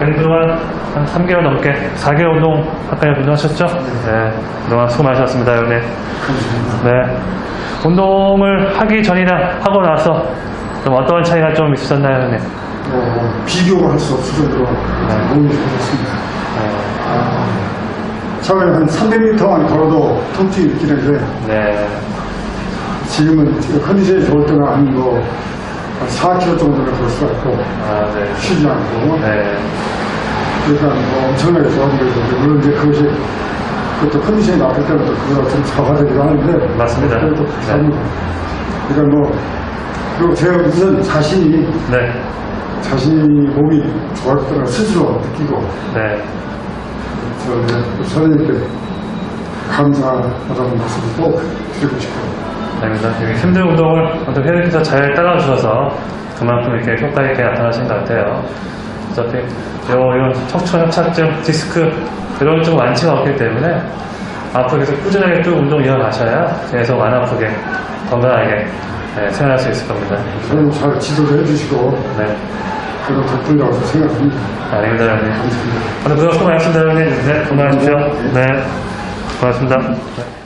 그래도 그동안 한 3개월 넘게 4개월 운동 가까이 운동하셨죠? 네. 그동안 수고 많으셨습니다, 형님. 네. 운동을 하기 전이나 하고 나서 좀 어떤 차이가 좀 있으셨나요, 형님? 어, 비교할 수 없을 정도로 몸이 좋았습니다. 아, 처음에 한 300m만 걸어도 통증이 느끼는데 네. 지금은 지금 컨디션이 좋을 때는 한뭐 4km 정도는 걸 수가 있고 아, 네. 쉬지 않고 네. 그러니까 뭐 엄청나게 좋아지고 있는데 물론 이제 그것이 그것도 컨디션이 나쁠 때는 또 그거가 좀 잡아되기도 하는데 맞습니다. 그래도 네. 참 그러니까 뭐 그리고 제가 우선 자신이 네. 자신이 몸이 좋았더라 스스로 느끼고 네. 저 선생님께 감사하다는 말씀을 꼭 드리고 싶어요. 아닙니다. 되게 힘든 운동을 어떤 회원님께서 잘 따라주셔서 그만큼 이렇게 효과 있게 나타나신 것 같아요. 어차피 요, 이런 척추 협착증, 디스크 이런 좀 완치가 없기 때문에 앞으로 계속 꾸준하게 쭉 운동 이어가셔야 계속 안 아프게 건강하게 네, 생활할 수 있을 겁니다. 선생님 잘 지도를 해주시고 네. 그런 덕분이라고 생각합니다. 아닙니다, 형님. 오늘 무척 수고 많으셨습니다, 형님. 네, 건강하십시오. 네. 고맙습니다. 네.